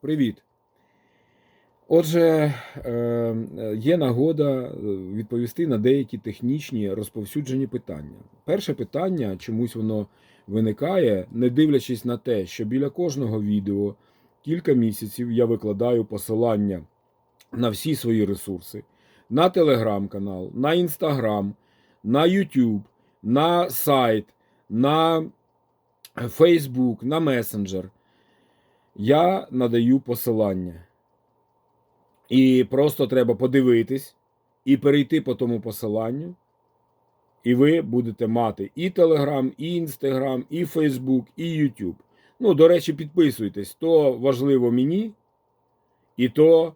Привіт. Отже, е, є нагода е, відповісти на деякі технічні розповсюджені питання. Перше питання, чомусь воно виникає, не дивлячись на те, що біля кожного відео кілька місяців я викладаю посилання на всі свої ресурси, на телеграм-канал, на інстаграм, на YouTube, на сайт, на Фейсбук, на месенджер. Я надаю посилання. І просто треба подивитись і перейти по тому посиланню. І ви будете мати і Telegram, і Instagram, і Facebook, і YouTube. Ну, до речі, підписуйтесь. То важливо мені, і то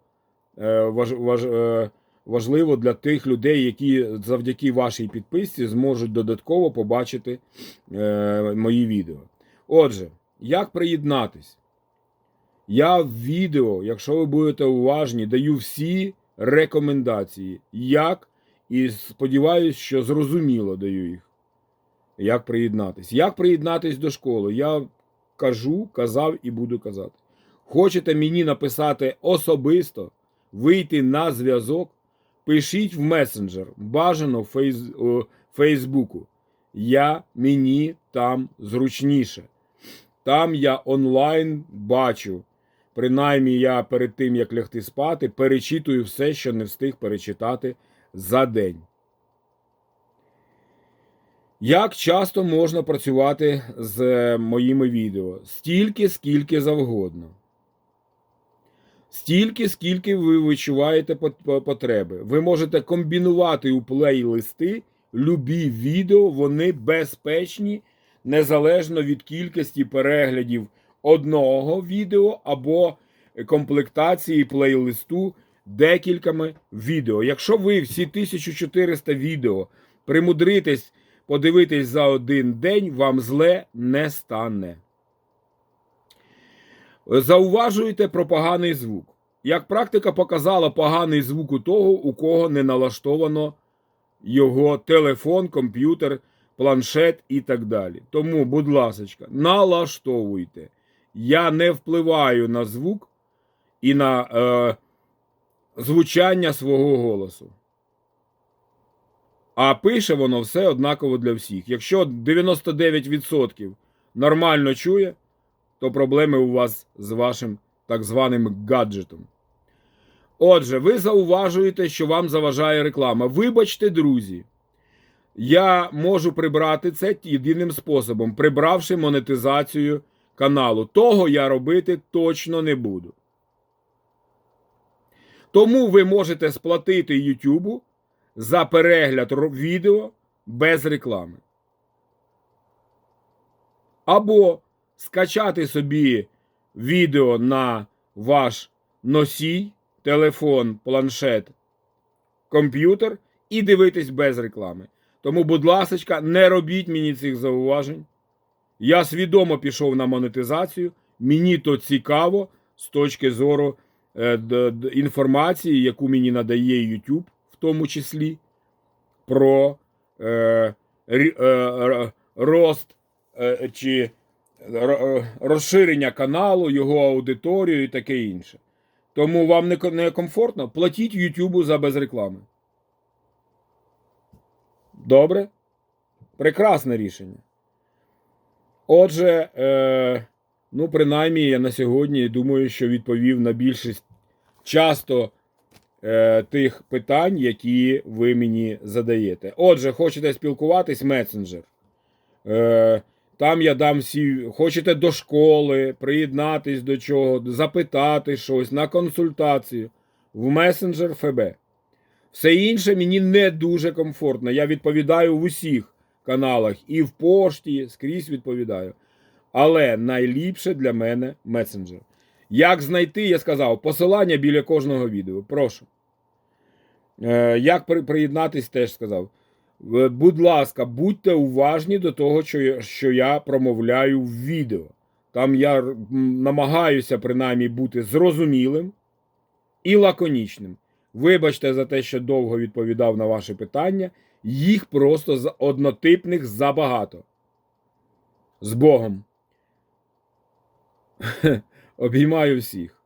е, е, важливо для тих людей, які завдяки вашій підписці зможуть додатково побачити е, мої відео. Отже, як приєднатись? Я в відео, якщо ви будете уважні, даю всі рекомендації, як, і сподіваюся, що зрозуміло даю їх. Як приєднатись. Як приєднатись до школи? Я кажу, казав і буду казати. Хочете мені написати особисто, вийти на зв'язок, пишіть в месенджер, бажано в фейс, Фейсбуку. Я мені там зручніше. Там я онлайн бачу. Принаймні, я перед тим, як лягти спати, перечитую все, що не встиг перечитати за день. Як часто можна працювати з моїми відео? Стільки, скільки завгодно. Стільки, скільки ви відчуваєте потреби. Ви можете комбінувати у плейлисти любі відео, вони безпечні незалежно від кількості переглядів одного відео або комплектації плейлисту декількома відео. Якщо ви всі 1400 відео примудритесь подивитись за один день, вам зле не стане. Зауважуйте про поганий звук. Як практика показала поганий звук у того, у кого не налаштовано його телефон, комп'ютер, планшет і так далі. Тому, будь ласка, налаштовуйте. Я не впливаю на звук і на е, звучання свого голосу. А пише воно все однаково для всіх. Якщо 99% нормально чує, то проблеми у вас з вашим так званим гаджетом. Отже, ви зауважуєте, що вам заважає реклама. Вибачте, друзі, я можу прибрати це єдиним способом, прибравши монетизацію каналу. Того я робити точно не буду. Тому ви можете сплатити YouTube за перегляд відео без реклами. Або скачати собі відео на ваш носій, телефон, планшет, комп'ютер і дивитись без реклами. Тому, будь ласка, не робіть мені цих зауважень. Я свідомо пішов на монетизацію. Мені то цікаво з точки зору е, д, д, інформації, яку мені надає YouTube, в тому числі, про е, е, рост е, чи е, розширення каналу, його аудиторію і таке інше. Тому вам не, не комфортно? Платіть YouTube за без реклами. Добре? Прекрасне рішення. Отже, е, ну, принаймні, я на сьогодні думаю, що відповів на більшість часто е, тих питань, які ви мені задаєте. Отже, хочете спілкуватись, месенджер. Е, Там я дам всі. Хочете до школи, приєднатись до чого, запитати щось на консультацію в месенджер ФБ. Все інше мені не дуже комфортно. Я відповідаю в усіх каналах і в пошті, скрізь відповідаю. Але найліпше для мене месенджер. Як знайти, я сказав, посилання біля кожного відео. Прошу. Е, Як приєднатись, теж сказав. Е, будь ласка, будьте уважні до того, що я промовляю в відео. Там я намагаюся принаймні бути зрозумілим і лаконічним. Вибачте за те, що довго відповідав на ваші питання. Їх просто з однотипних забагато. З Богом. Обіймаю всіх.